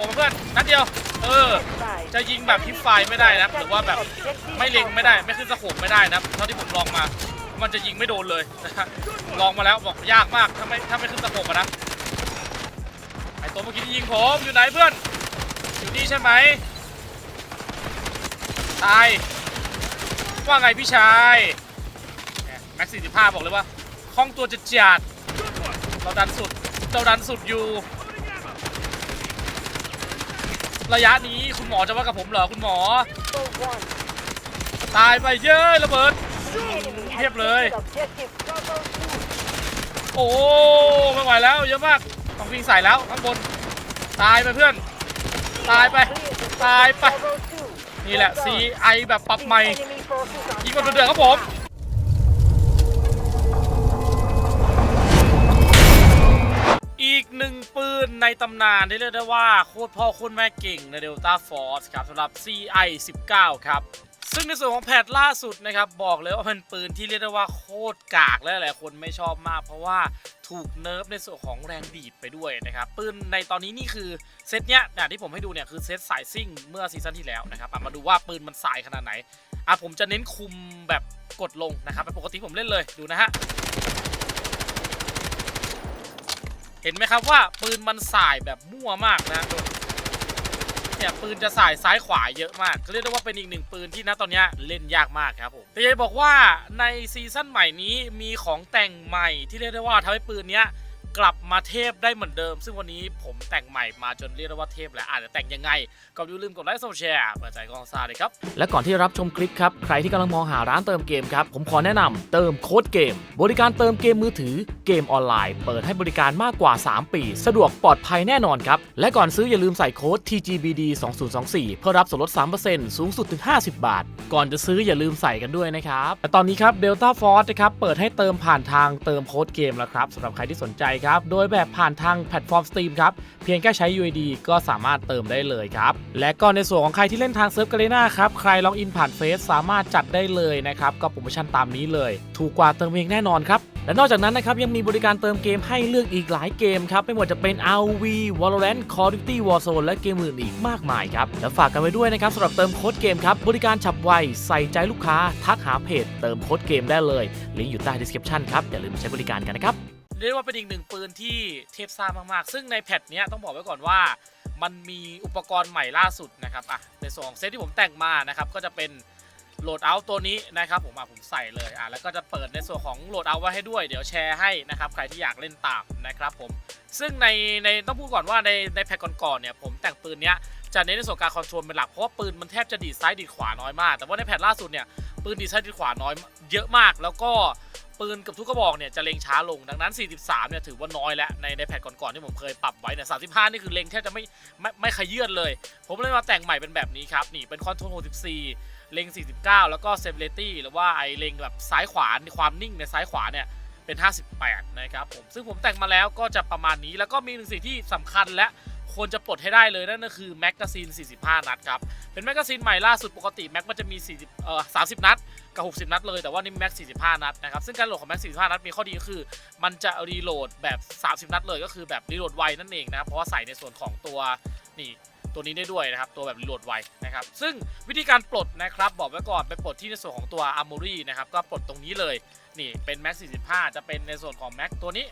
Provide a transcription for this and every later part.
ผมเพื่อนนัดเดียว เออ จะยิงแบบพิมพ์ไฟไม่ได้นะหรือว่าแบบไม่เล็งไม่ได้ไม่ขึ้นสโคปไม่ได้นะเท่าที่ผมลองมา มันจะยิงไม่โดนเลยนะฮะลองมาแล้วบอกยากมากถ้าไม่ถ้าไม่ขึ้นสโคปอะนะไอตัวเมื่อกี้ที่ยิงผมอยู่ไหนเพื่อน อยู่นี่ใช่ไหมตายว่าไงพี่ชายแมแม็กซ์สี่สิบห้าบอกเลยว่าคล่องตัวจะจัดเราดันสุดเราดันสุดอยู่ ระยะนี้คุณหมอจะว่ากับผมเหรอคุณหมอ ตายไปเย้ยระเบิดเทียบเลย โอ้ไม่ไหวแล้วเยอะมากต้องวิ่งใส่แล้วข้างบน ตายไปเพื่อน ตายไป ตายไป นี่แหละ CI แบบปรับใหม่ยิงกันเดือดครับผม หนึ่งปืนในตำนานที่เรียกได้ว่าโคตรพ่อโคตรแม่เก่งใน Delta Force ครับสำหรับ CI 19ครับ ซึ่งในส่วนของแพทล่าสุดนะครับ บอกเลยว่าเป็นปืนที่เรียกได้ว่าโคตรกากและหลายคนไม่ชอบมาก เพราะว่าถูกเนิร์ฟในส่วนของแรงดีดไปด้วยนะครับปืนในตอนนี้นี่คือเซตเนี้ยอย่างที่ผมให้ดูเนี่ยคือเซตสายซิ่งเมื่อซีซั่นที่แล้วนะครับมาดูว่าปืนมันสายขนาดไหนอะผมจะเน้นคุมแบบกดลงนะครับปกติผมเล่นเลยดูนะฮะ เห็นไหมครับว่าปืนมันสายแบบมั่วมากนะเนี่ยปืนจะสายซ้ายขวาเยอะมากเรียกได้ว่าเป็นอีกหนึ่งปืนที่นะตอนนี้เล่นยากมากครับผมแต่ยายบอกว่าในซีซั่นใหม่นี้มีของแต่งใหม่ที่เรียกได้ว่าทำให้ปืนเนี้ย กลับมาเทพได้เหมือนเดิม ซึ่งวันนี้ผมแต่งใหม่มาจนเรียกได้ว่าเทพแล้วอาจจะแต่งยังไงก็อย่าลืมกดไลค์กดแชร์เปิดใจกองซาเลยครับ และก่อนที่รับชมคลิปครับใครที่กำลังมองหาร้านเติมเกมครับผมขอแนะนำเติมโค้ดเกม บริการเติมเกมมือถือเกมออนไลน์ เปิดให้บริการมากกว่า 3 ปี สะดวกปลอดภัยแน่นอนครับและก่อนซื้ออย่าลืมใส่โค้ด TGBD 2024เพื่อรับส่วนลด 3%สูงสุดถึง 50 บาท ก่อนจะซื้ออย่าลืมใส่กันด้วยนะครับและตอนนี้ครับ Delta Force นะครับเปิดให้เติมผ่านทางเติมโค้ดเกมแล้วครับสำหรับใครที่สนใจครับ โดยแบบผ่านทางแพลตฟอร์ม Steam ครับ เพียงแค่ใช้ UID ก็สามารถเติมได้เลยครับ และก็ในส่วนของใครที่เล่นทางเซิร์ฟกาเลนาครับ ใครล็อกอินผ่านเฟซสามารถจัดได้เลยนะครับ ก็โปรโมชั่นตามนี้เลย ถูกกว่าเติมเองแน่นอนครับ และนอกจากนั้นนะครับยังมีบริการเติมเกมให้เลือกอีกหลายเกมครับไม่ว่าจะเป็น RV Valorant Call of Duty Warzone และเกมอื่นอีกมากมายครับและฝากกันไว้ด้วยนะครับสำหรับเติมโค้ดเกมครับบริการฉับไวใส่ใจลูกค้าทักหาเพจเติมโค้ดเกมได้เลยลิงก์อยู่ใต้ description ครับอย่าลืมใช้บริการกันนะครับ เรียกว่าเป็นอีกหนึ่งปืนที่เทพซ่ามากๆ ซึ่งในแพทเนี้ยต้องบอกไว้ก่อนว่า มันมีอุปกรณ์ใหม่ล่าสุดนะครับอะในส่วนของเซตที่ผมแต่งมานะครับก็จะเป็นโหลดเอาตัวนี้นะครับผมอะผมใส่เลยอะแล้วก็จะเปิดในส่วนของโหลดเอาไว้ให้ด้วย เดี๋ยวแชร์ให้นะครับใครที่อยากเล่นตามนะครับผมซึ่งในในต้องพูดก่อนว่าในในแพทก่อนๆเนี่ยผมแต่งปืนเนี้ยจะเน้นในส่วนการคอนโทรลเป็นหลักเพราะว่าปืนมันแทบจะดีดซ้ายดีดขวาน้อยมาก แต่ว่าในแพทล่าสุดเนี่ยปืนดีดซ้ายดีดขวาน้อยเยอะมาก แล้วก็ ปืนกับทุกกระบอกเนี่ยจะเล็งช้าลงดังนั้น 43 เนี่ยถือว่าน้อยแล้วในในแพทก่อนๆที่ผมเคยปรับไว้เนี่ย 35 นี่คือเล็งแทบจะไม่ไม่ไม่ขยื่นเลย ผมเลยมาแต่งใหม่เป็นแบบนี้ครับ นี่เป็นคอนโทรล 64 เล็ง 49 แล้วก็เซฟเลตี้หรือว่าไอเล็งแบบซ้ายขวาความนิ่งในซ้ายขวาเนี่ยเป็น 58 นะครับผมซึ่งผมแต่งมาแล้วก็จะประมาณนี้แล้วก็มีหนึ่งสิ่งที่สำคัญและ ควรจะปลดให้ได้เลยนั่นก็คือแม็กกาซีน 45 นัดครับ เป็นแม็กกาซีนใหม่ล่าสุดปกติแม็กมันจะมี 40 เอ่อ 30 นัดกับ 60 นัดเลยแต่ว่านี่แม็ก 45 นัดนะครับ ซึ่งการโหลดของแม็ก 45 นัดมีข้อดีก็คือ มันจะรีโหลดแบบ 30 นัดเลยก็คือแบบรีโหลดไวนั่นเองนะครับเพราะว่าใส่ในส่วนของตัวนี่ตัวนี้ได้ด้วยนะครับ ตัวแบบรีโหลดไวนะครับ ซึ่งวิธีการปลดนะครับบอกไว้ก่อนไปปลดที่ในส่วนของตัว Armory นะครับก็ปลดตรงนี้เลยนี่เป็นแม็ก45 จะเป็นในส่วนของแม็กตัวนี้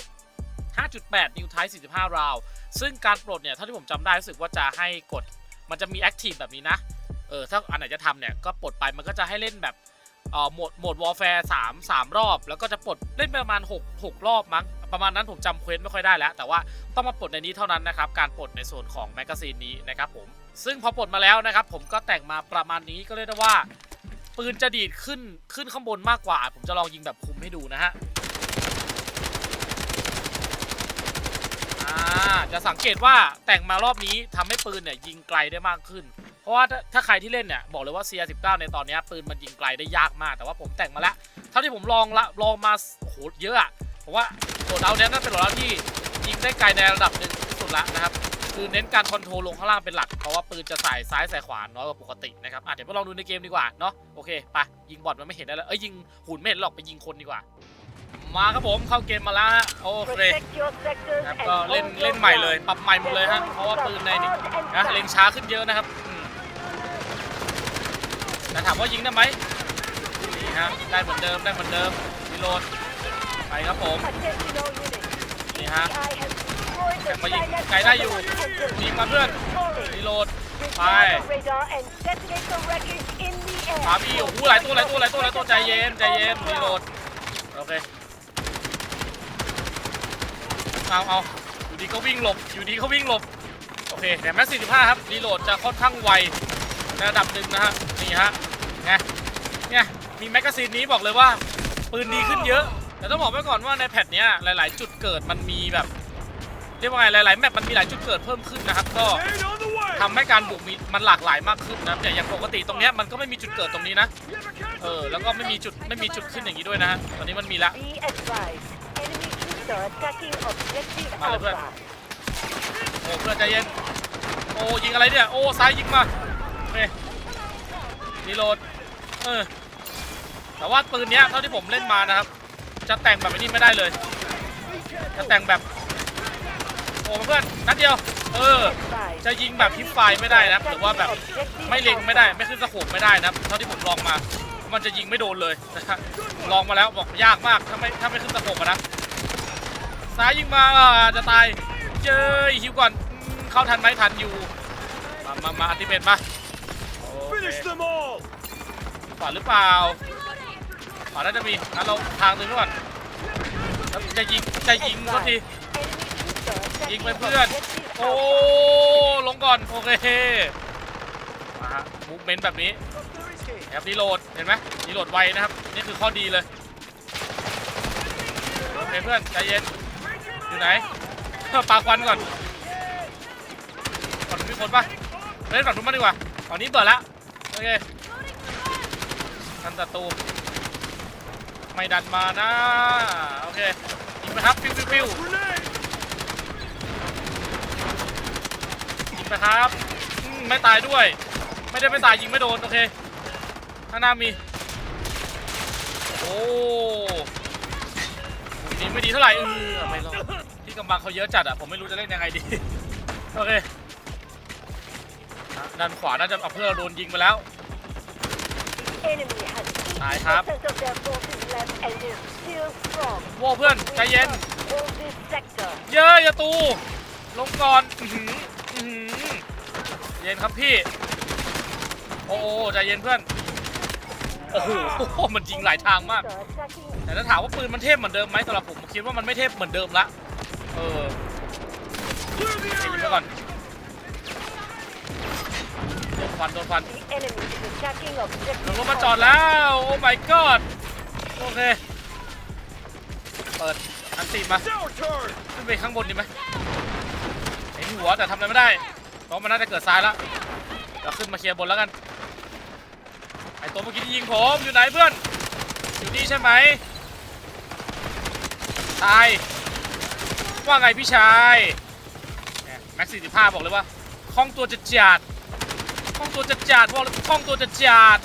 5.8 นิวไทป์45 ราว ซึ่งการปลดเนี่ยเท่าที่ผมจำได้รู้สึกว่าจะให้กด มันจะมีแอคทีฟแบบนี้นะ เออถ้าอันไหนจะทำเนี่ยก็ปลดไปมันก็จะให้เล่นแบบเอ่อโหมดโหมดวอลแฟร์สามสามรอบ แล้วก็จะปลดเล่นปประมาณ 6 6 รอบมั้ง ประมาณนั้นผมจำเควสไม่ค่อยได้แล้ว แต่ว่าต้องมาปลดในนี้เท่านั้นนะครับ การปลดในส่วนของแมกกาซีนนี้นะครับผม ซึ่งพอปลดมาแล้วนะครับผมก็แต่งมาประมาณนี้ก็เรียกได้ว่าปืนจะดีดขึ้นขึ้นข้างบนมากกว่า ผมจะลองยิงแบบคุมให้ดูนะฮะอ่า จะสังเกตว่าแต่งมารอบนี้ทำให้ปืนเนี่ยยิงไกลได้มากขึ้น เพราะว่าถ้าใครที่เล่นเนี่ยบอกเลยว่า CR19 ในตอนนี้ปืนมันยิงไกลได้ยากมาก แต่ว่าผมแต่งมาแล้ว เท่าที่ผมลองละลองมาโหเยอะอะผมว่าโหลดเอาเนี้ยน่าเป็นโหลดเอาที่ยิงได้ไกลในระดับหนึ่งสุดละนะครับคือเน้นการคอนโทรลลงข้างล่างเป็นหลัก เพราะว่าปืนจะใส่ซ้ายใส่ขวาน้อยกว่าปกตินะครับอะเดี๋ยวมาลองดูในเกมดีกว่าเนาะโอเคไปยิงบอทมันไม่เห็นได้แล้วเอ้ยยิงหุ่นไม่เห็นหรอกไปยิงคนดีกว่า มาครับผมเข้าเกมมาแล้วฮะโอเคครับก็เล่นเล่นใหม่เลย ปรับใหม่หมดเลยฮะเพราะว่าปืนในนี่นะเล็งช้าขึ้นเยอะนะครับแต่ถามว่ายิงได้ไหมนี่ฮะได้เหมือนเดิมได้เหมือนเดิมรีโหลดไปครับผมนี่ฮะแข่มายิงไกลได้อยู่ยิงมาเพื่อนรีโหลดไปพาพี่โอ้โหหลายตัวหลายตัวหลายตัวหลายตัวใจเย็นใจเย็นรีโหลดโอเค เอาเอาอยู่ดีก็วิ่งหลบ อยู่ดีก็วิ่งหลบ โอเคแต่แม็ก45 ครับรีโหลดจะค่อนข้างไวในระดับหนึ่งนะฮะนี่ฮะไงเนี่ยมีแมกกาซีนนี้บอกเลยว่าปืนดีขึ้นเยอะ แต่ต้องบอกไว้ก่อนว่าในแพทเนี้ยหลาย ๆ จุดเกิดมันมีแบบเรียกว่าไงหลาย ๆ แมปมันมีหลายจุดเกิดเพิ่มขึ้นนะครับก็ทำให้การบุกมีมันหลากหลายมากขึ้นนะแต่อย่างปกติตรงเนี้ยมันก็ไม่มีจุดเกิดตรงนี้นะเออแล้วก็ไม่มีจุดไม่มีจุดขึ้นอย่างนี้ด้วยนะฮะตอนนี้มันมีละ Be advised. Enemy troops are attacking objective Vale, pues. Alpha. โอ้เพื่อนใจเย็น โอ้ยิงอะไรเนี่ย โอ้ซ้ายยิงมาโอเครีโหลด เออ แต่ว่าปืนเนี้ยเท่าที่ผมเล่นมานะครับ จะแต่งแบบไอ้นี้ไม่ได้เลย จะแต่งแบบ โอ้เพื่อนนัดเดียว เออ Advised. จะยิงแบบพิมพ์ไฟล์ไม่ได้นะครับหรือว่าแบบ Objective ไม่เล็งไม่ได้ Alpha. ไม่ขึ้นสโคปไม่ได้นะครับเท่าที่ผมลองมา มันจะยิงไม่โดนเลยนะฮะลองมาแล้วบอกยากมากถ้าไม่ถ้าไม่ขึ้นสโคปอะนะ ซ้ายยิงมาอ่าจะตายเจอฮิวก่อนอืมเข้าทันไหมทันอยู่ มามามาอัติเมตมาโอเค Finish them all! ขวาหรือเปล่าขวาน่าจะมีงั้นเราทางหนึงไว้ก่อนแล้วจะยิงจะยิงสักที Enemy troops are attacking ยิงไปเพื่อน objective โอ้ Alpha. ลงก่อนโอเคมาฮะมูฟเมนต์แบบนี้ครับรีโหลดเห็นไหมรีโหลดไวนะครับ นี่คือข้อดีเลยโอเคเพื่อนใจเย็น อยู่ไหนปาควันก่อนก่อนมีคนปะเล่นฝั่งนู้นมาดีกว่าฝั่งนี้เปิดละโอเคทันศัตรูไม่ดันมานะโอเคยิงไปครับปิ้วปิ้วปิ้วยิงไปครับไม่ตายด้วย ไม่ได้ไม่ตายยิงไม่โดนโอเคข้างหน้ามีโอ้ดีไม่ดีเท่าไหร่เออไม่รอด กำบังเขาเยอะจัดอะผมไม่รู้จะเล่นยังไงดี โอเคด้านขวาน่าจะเอาเพื่อนเราโดนยิงไปแล้ว Enemy has Ai hấp. 80% of their forces left and is still strong. โว้เพื่อนใจเย็น Hold this sector. เย้ยอย่าตู ลงก่อนอื้อหืออื้อหือเย็นครับพี่โอ้โอ้ใจเย็นเพื่อน โอ้โห มันยิงหลายทางมาก Are attacking แต่ถ้าถามว่าปืนมันเทพเหมือนเดิมไหมสำหรับผมผมคิดว่ามันไม่เทพเหมือนเดิมละเออ Clear the ยิงไป area! ก่อนโดนฟันโดนฟัน the enemy is attacking ล objective งรถมาจอดแล้ว โอ้ my god โอเค เปิด อันตีมา It's our turn! ขึ้นไปข้างบนดีไหมเห็นหัวแต่ทำอะไรไม่ได้ เพราะมันน่าจะเกิดทรายแล้วเราขึ้นมาเคลียร์บนแล้วกัน ไอตัวเมื่อกี้ที่ยิงผม อยู่ไหนเพื่อน อยู่นี่ใช่ไหม ตาย ว่าไงพี่ชายเนี่ย แม็กซ์สี่สิบห้าบอกเลยว่าคล่องตัวจะจัดคล่องตัวจะจัดบอกเลยคล่องตัวจะจัด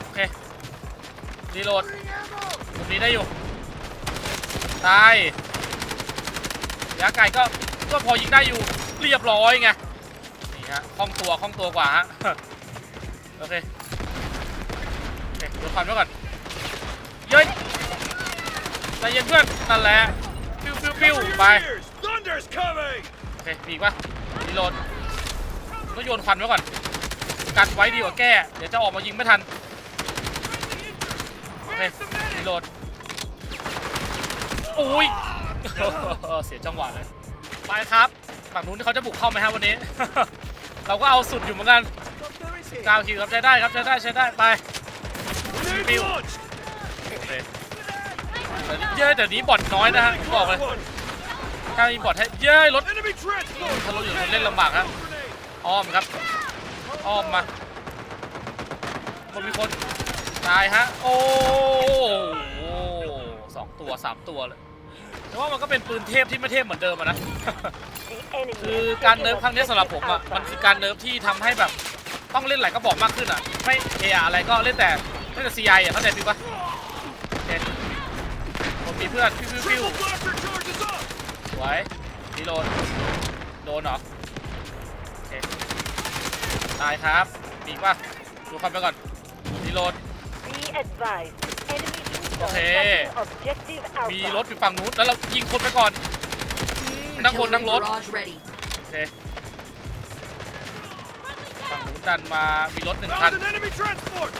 โอเครีโหลดตรงนี้ได้อยู่ตายยาไก่ก็ก็พอยิงได้อยู่เรียบร้อยไงนี่ฮะคล่องตัวคล่องตัวกว่าฮะโอเคโอเคดูควันไว้ก่อนเย้ยใจเย็นเพื่อนนั่นแหละปิ้วปิ้วปิ้วไป Thunder's coming! โอเคมีอีกปะรีโหลดต้องโยนควันไว้ก่อน กันไว้ดีกว่าแก้ เดี๋ยวจะออกมายิงไม่ทัน โอเครีโหลดโอ้ย เสียจังหวะเลย ไปครับ ฝั่งนู้นเขาจะบุกเข้าไหมฮะวันนี้ เราก็เอาสุดอยู่เหมือนกันกาวคิวครับใช้ได้ครับใช้ได้ใช้ได้ไป Grenade Pew. launched! โอเคแต่เย้ยแต่นี้บอทน้อยนะฮะผมบอกเลย One. ถ้ามีบอทให้เย้ยรถ Enemy transport! ถ้ารถอยู่คนเล่นลำบากฮะ Grenade! อ้อมครับ อ้อมมาคนมีคนตายฮะ โอ้โหสองตัวสามตัวเลยแต่ว่ามันก็เป็นปืนเทพที่ไม่เทพเหมือนเดิมอะนะ the enemy คือ has การ taken เนิร์ฟครั้งนี้สำหรับผมอะ objective มันคือ Alpha. การเนิร์ฟที่ทำให้แบบต้องเล่นหลายกระบอกมากขึ้นอะไม่เออะไรก็เล่นแต่เล่นแต่ซีไออะเข้าใจฟิวปะโอเคมีเพื่อนฟิวฟิว ฟิว Triple blaster charges up! สวยรีโหลดโดนเหรอโอเคตายครับมีอีกป่ะดูความไปก่อนรีโหลด Be advised. Enemy troops are Okay. attacking objective มี Alpha. รถอยู่ฝั่งนู้นแล้วเรายิงคนไปก่อนอืมนั่งคนนั่งรถ Garage ready. โอเคฝั่งนู้นดันมามีรถหนึ่งคั Found น an enemy transport!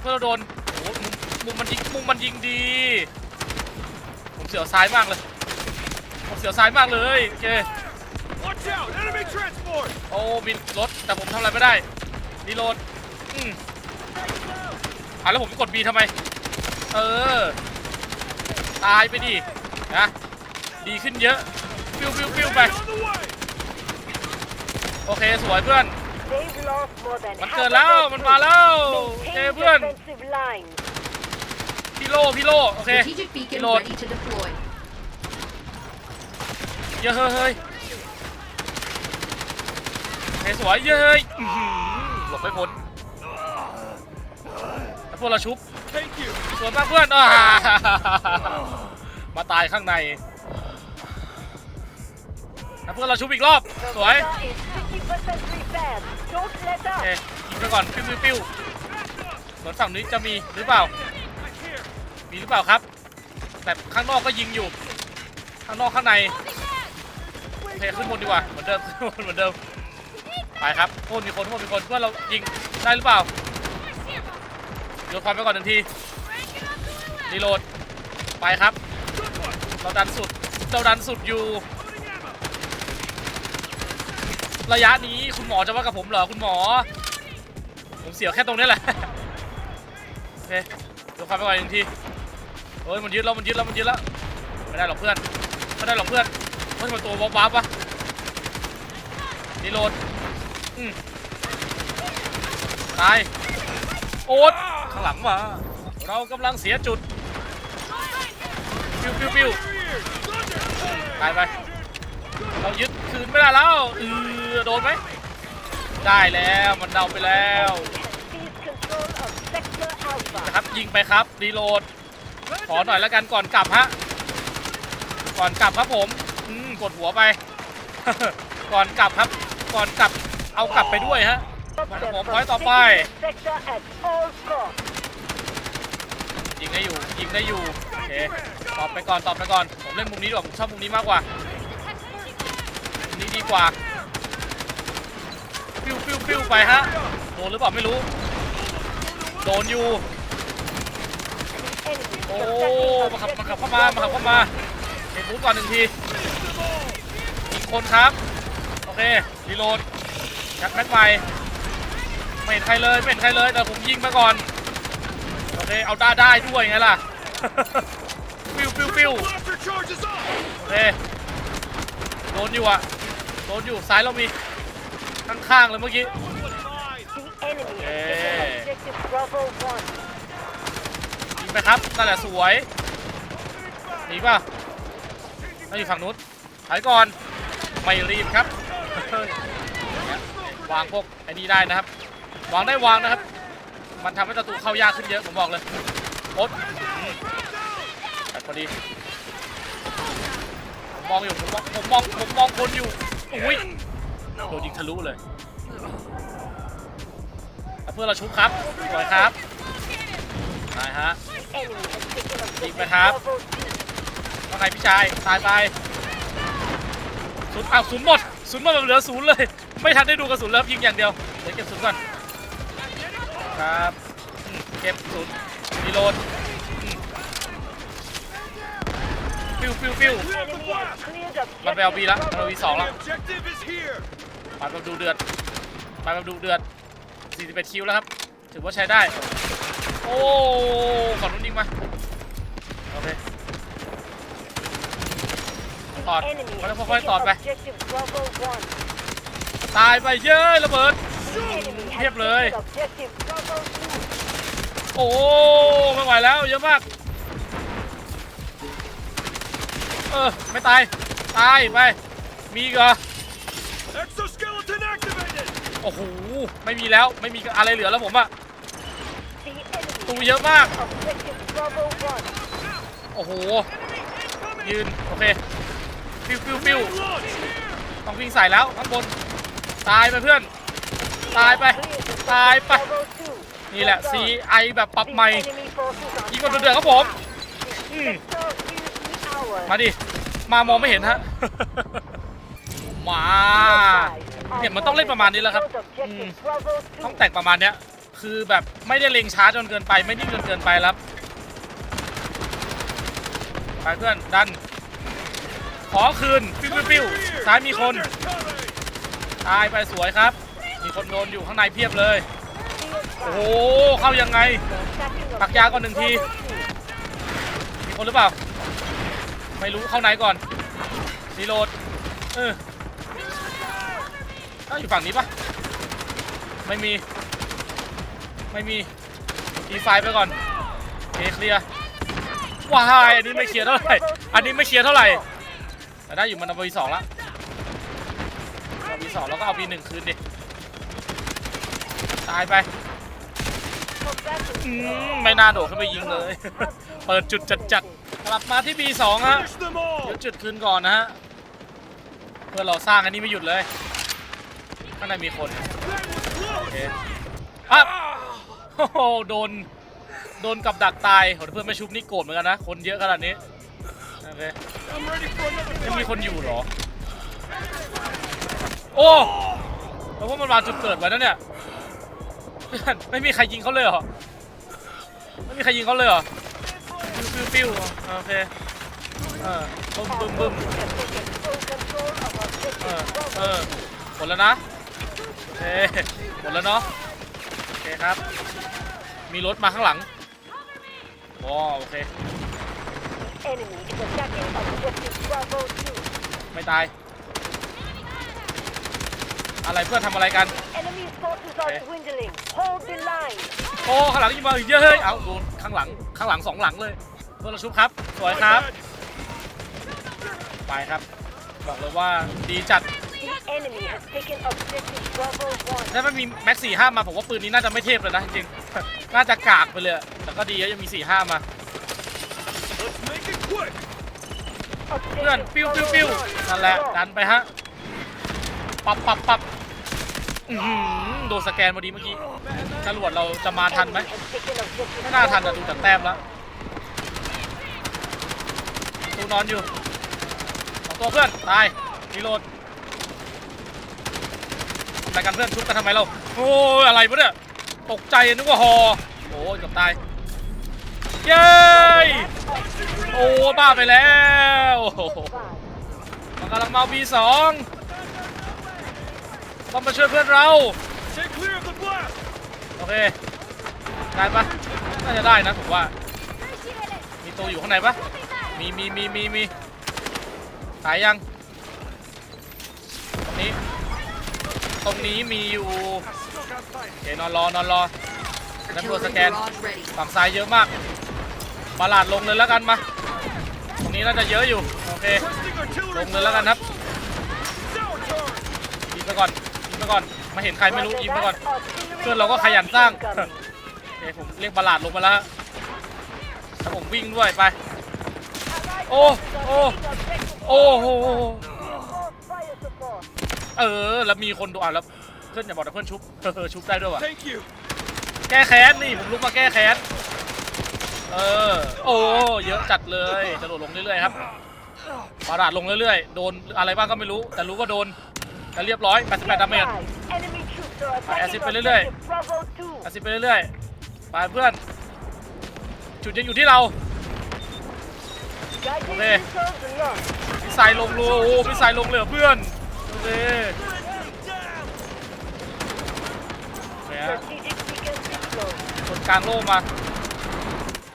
เพื่อเราโดนโอ้โหมุมมุมมันยิงมุมมันยิงดี ผมเสียวซ้ายมากเลยผมเสียวซ้ายมากเลยโอเค Watch out! Enemy transport! โอ้มีรถแต่ผมทำอะไรไม่ได้รีโหลดอืมอะแล้วผมไปกด B ทำไม เออ ตายไปดินะดีขึ้นเยอะฟิวฟิวฟิวไป Enemy on the way! โอเคสวยเพื่อน They've lost more than มัน half เกิด of แล้ว their มันมา troops. แล้วโอเค Maintain เพื่อน defensive lines. พี่โลพี่โลโอเค Strategic beacon Reload. Ready to deploy. เยอะเฮ้ยเฮ้ยโอเคสวยเยอะเฮ้ยอื้อหือหลบไม่พ้นแล้วพวกเราชุบ Thank you! สวยมากเพื่อนอ่ามาตายข้างในแล้วเพื่อนเราชุบอีกรอบ The สวย Vega is 50% repaired. Don't let โอ up. เคยิงไปก่อนปิ้วปิ้วปิ้วเหมือนฝั่งนี้จะมีหรือเปล่า Here! มีหรือเปล่าครับ แต่ข้างนอกก็ยิงอยู่ ข้างนอกข้างใน โอเคขึ้นบนดีกว่าเหมือนเดิมขึ้นบนเหมือนเดิมไปครับโอ้มีคนโอ้มีคนเพื่อนเรายิงได้หรือเปล่าโยนความไปก่อนหนึ่งทีรีโหลดไปครับเราดันสุดเราดันสุดอยู่ ระยะนี้คุณหมอจะว่ากับผมเหรอคุณหมอ ผมเสียวแค่ตรงนี้แหละโอเคดูความไปก่อนอีกทีเฮ้ยมันยึดแล้วมันยึดแล้วมันยึดแล้วไม่ได้หรอกเพื่อนไม่ได้หรอกเพื่อน มันตัววับวับวะรีโหลดตาย โอ๊ตข้างหลังมา เรากำลังเสียจุด ปิ้วปิ้วปิ้วตายไป เรายึดคืนไม่ได้แล้วเออโดนไหม ได้แล้วมันเดาไปแล้วนะครับยิงไปครับรีโหลด ขอหน่อยแล้วกันก่อนกลับฮะ ก่อนกลับครับผม กดหัวไป ก่อนกลับครับ ก่อนกลับเอากลับไปด้วยฮะ Stop them Well, from point ต่อไปยิงได้อยู่ยิงได้อยู่โอเคตอบไปก่อนตอบไปก่อนผมเล่นมุมนี้ดีกว่าผมชอบมุมนี้มากกว่ามุมนี้ดีกว่าปิ้วปิ้วปิ้วไปฮะโดนหรือเปล่าไม่รู้โดนอยู่โอ้มาขับมาขับเข้ามามาขับเข้ามาเห็นบูธก่อนหนึ่งที คนครับ โอเครีโหลดยัดแม็กใหม่ไม่เห็นใครเลยไม่เห็นใครเลยแต่ผมยิงมาก่อน โอเค เอาได้ได้ด้วยไงล่ะฟิวฟิวฟิวโอเคโดนอยู่อะโดนอยู่ซ้ายเรามีข้างๆเลยเมื่อกี้ That one was mine! The enemy has Okay. taken objective Bravo 1. ยิงไปครับนั่นแหละสวยหนีป่ะนั่อยู่ฝั่งนู้นถอยก่อน ไม่รีบครับ วางพวกไอ้นี่ได้นะครับ วางได้วางนะครับ มันทำให้ศัตรูเข้ายากขึ้นเยอะผมบอกเลยโอ๊ตแต่พอดีผมมองอยู่ผมมองผมมองผมมองคนอยู่อุ้ยโดนยิงทะลุเลยเพื่อเราชุบครับสวยครับนายฮะ Enemy has taken objective Keep it up. Bravo 2. ว่าไงพี่ชายตายไป ศูนย์อ้าวศูนย์หมดศูนย์หมดแบบเหลือศูนย์เลย ไม่ทันได้ดูกระสุนแล้วยิงอย่างเดียวเดี๋ยวเก็บศูนย์ก่อนครับเก็บศูนย์รีโหลดฟิวฟิวฟิวมันไปเอาบีแล้วมันเอาบีสองแล้ว objective is here! ไปแบบดูเดือดไปแบบดูเดือด41คิวแล้วครับ ถือว่าใช้ได้ โอ้ฝั่งนู้นยิงมา โอเค ถอด Enemy มัน has ต้องค่อยๆ taken ตอดไป objective Bravo 1. ตายไปเย้ยระเบิด The enemy has เทียบเลย taken objective Bravo 2. โอ้ไม่ไหวแล้วเยอะมาก เออ ไม่ตาย ตายไป มีอีกเหรอ Exoskeleton activated! โอ้โห ไม่มีแล้ว ไม่มีอะไรเหลือแล้วผมอะ The enemy ตูเยอะมาก objective Bravo 1. โอ้โห ยืน โอเค ฟิวฟิวฟิวต้องวิ่งใส่แล้วข้างบน ตายไปเพื่อน ตายไป ตายไป นี่แหละ CI แบบปรับใหม่ ยิงกดเดือดครับผมมาดิ มามองไม่เห็นฮะ มา เนี่ยมันต้องเล่นประมาณนี้แหละครับ ต้องแต่งประมาณเนี้ย คือแบบไม่ได้เล็งช้าจนเกินไป ไม่นิ่งจนเกินไปแล้วไปเพื่อนดัน ขอคืน ปิ้วปิ้วปิ้วซ้ายมีคน ตายไปสวยครับ มีคนโดนอยู่ข้างในเพียบเลย โอ้โห เข้ายังไง ปักยาก่อนหนึ่งที มีคนหรือเปล่า ไม่รู้เข้าไหนก่อนรีโหลด เออถ้าอยู่ฝั่งนี้ปะไม่มี ไม่มีทีไฟไปก่อนเคเคลียร์ว้ายอันนี้ไม่เคลียร์เท่าไหร่ อันนี้ไม่เคลียร์เท่าไหร่ ได้อยู่มันเอาบีสองละเอาบีสองแล้วก็เอาบีหนึ่งคืนดิ ตายไปอืมไม่น่าโดดขึ้นไปยิงเลย เปิดจุดจัดๆกลับมาที่ B2 ฮะ Finish them all! เดี๋ยวจุดคืนก่อนนะฮะ เพื่อเราสร้างอันนี้ไม่หยุดเลย ข้างในมีคนโอเคอะโอ้โหโดนโดนกับดักตายเพื่อนไม่ชุบนี่โกรธเหมือนกันนะ คนเยอะขนาดนี้ โอเค ยังมีคนอยู่เหรอ โอ้แปลว่ามันวางจุดเกิดไว้นะเนี่ย ไม่มีใครยิงเขาเลยเหรอ ไม่มีใครยิงเขาเลยเหรอ ปิ้วปิ้วปิ้วโอเคเออบึ้มบึ้มบึ้มเออเออหมดแล้วนะโอเคหมดแล้วเนาะโอเคครับ มีรถมาข้างหลังว้าวโอเค Enemy is attacking objective Bravo 2. ไม่ตาย อะไรเพื่อนทำอะไรกัน Enemy forces are Okay. dwindling. Hold the line. โอ้ข้างหลังยิงมาเยอะเฮ้ยเอาโดนข้างหลังข้างหลังสองหลังเลยเพื่อนเราชุบครับ สวยครับ ไปครับ บอกเลยว่าดีจัด The enemy has taken objective Bravo 1. ถ้าไม่มีแม็กสี่ห้ามาผมว่าปืนนี้น่าจะไม่เทพเลยนะจริงๆ น่าจะกากไปเลยอะแต่ก็ดีแล้วยังมีสี่ห้ามา เพื่อนปิ้วปิ้วปิ้วนั่นแหละดันไปฮะปับปับปับอื้อหือโดนสแกนพอดีเมื่อกี้จรวดเราจะมาทันไหมไม่น่าทันอะ Bravo ดูจากแต้มแล้วตูนอนอยู่สองตัวเพื่อนตายรีโหลดอะไรกันเพื่อนชุบกันทำไมเราโอ้ยอะไรวะเนี่ยตกใจนึกว่าฮอโอ้ยเกือบตายเย้ โอ้บ้าไปแล้วมันกำลังมา B2 ต้องมาช่วยเพื่อนเราโอเคได้ปะน่าจะได้นะผมว่า มีตัวอยู่ข้างในปะมีมีมีมีมีตายยังตรงนี้ ตรงนี้มีอยู่โอเคนอนรอนอนรอน้ำรวจสแกนฝั่งซ้ายเยอะมาก บาลาดลงเลยแล้วกันมาตรงนี้น่าจะเยอะอยู่โอเค Requesting ล artillery งเลยแล้วกันครับ barrage. It's our turn! ยิงไปก่อนยิงไปก่อนมาเห็นใครไม่รู้ยิงไปก่อน Artillery เพื่อนเราก็ขยันสร้าง incoming. โอเคผมเรียกบาลาดลงมาแล้วฮะแล้วผมวิ่งด้วยไปโอ้โอ้โอ้โห Fire support. เออแล้วมีคนดูอะแล้วเพื่อนอย่าบอกนะเพื่อนชุบเออชุบได้ด้วยว่ะ Thank you! แก้แค้นนี่ผมลุกมาแก้แค้น เออ โอ้เยอะจัดเลยจะโดดลงเรื่อยๆครับบาลาดลงเรื่อยๆ โดนอะไรบ้างก็ไม่รู้ แต่รู้ว่าโดนแต่เรียบร้อย 88ดาเมจไปแอซิดไปเรื่อยๆ objective Bravo 2. อาซิไปเรื่อยๆ ไปเพื่อน จุดยังอยู่ที่เรา Guiding Okay. missiles launched. พิสายลงรูโอ้พิสายลงเลยเหรอเพื่อน โอเคโอเคฮะ Strategic beacon deployed. คนกลางโล่มา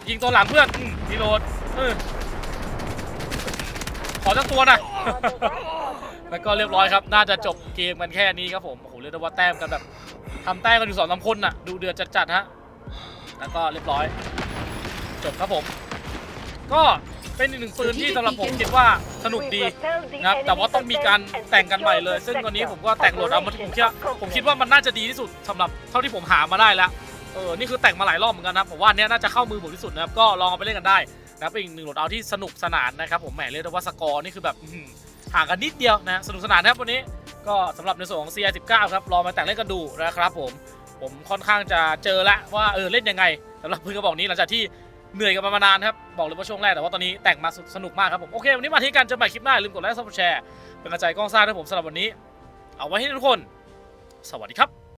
ยิงตัวหลังเพื่อนอืมรีโหลดเออขอจักตัวนะ แล้วก็เรียบร้อยครับ น่าจะจบเกมกันแค่นี้ครับผม โอ้โห เรียกได้ว่าแต้มกันแบบทำแต้มกันอยู่สองสามคนน่ะ ดูเดือดจัดๆฮะ แล้วก็เรียบร้อย จบครับผม ก็เป็นอีกหนึ่งปืนที่สำหรับผมคิดว่าสนุกดี นะครับแต่ว่าต้องมีการแต่งกันใหม่เลย ซึ่งตอนนี้ผมก็แต่งโหลดเอามาผมคิดว่าผมคิดว่ามันน่าจะดีที่สุดสำหรับเท่าที่ผมหามาได้แล้ว เออ นี่คือแต่งมาหลายรอบเหมือนกันนะผมว่านเนี้ยน่าจะเข้ามือผมที่สุดนะครับ ก็ลองเอาไปเล่นกันได้นะเป็นอีกหนึ่งโหลดเอาที่สนุกสนานนะครับผมแหมเรียกได้ว่าสกอร์นี่คือแบบห่างกันนิดเดียวนะสนุกสนานนะครับวันนี้ก็สำหรับในส่วนของ CI19 ครับลองมาแต่งเล่นกันดูนะครับผมผมค่อนข้างจะเจอละว่าเออเล่นยังไงสำหรับปืนกระบอกนี้หลังจากที่เหนื่อยกันมามานานครับบอกเลยว่าช่วงแรกแต่ว่าตอนนี้แต่งมาสนุกมากครับผมโอเควันนี้มาที่กันจอใหม่คลิปหน้าอย่าลืมกดไลค์ซับสไครต์แชร์เป็นกำลังใจกล้องซ่าให้ผมสำหรับวันนี้ เอาไว้ให้ทุกคน สวัสดีครับ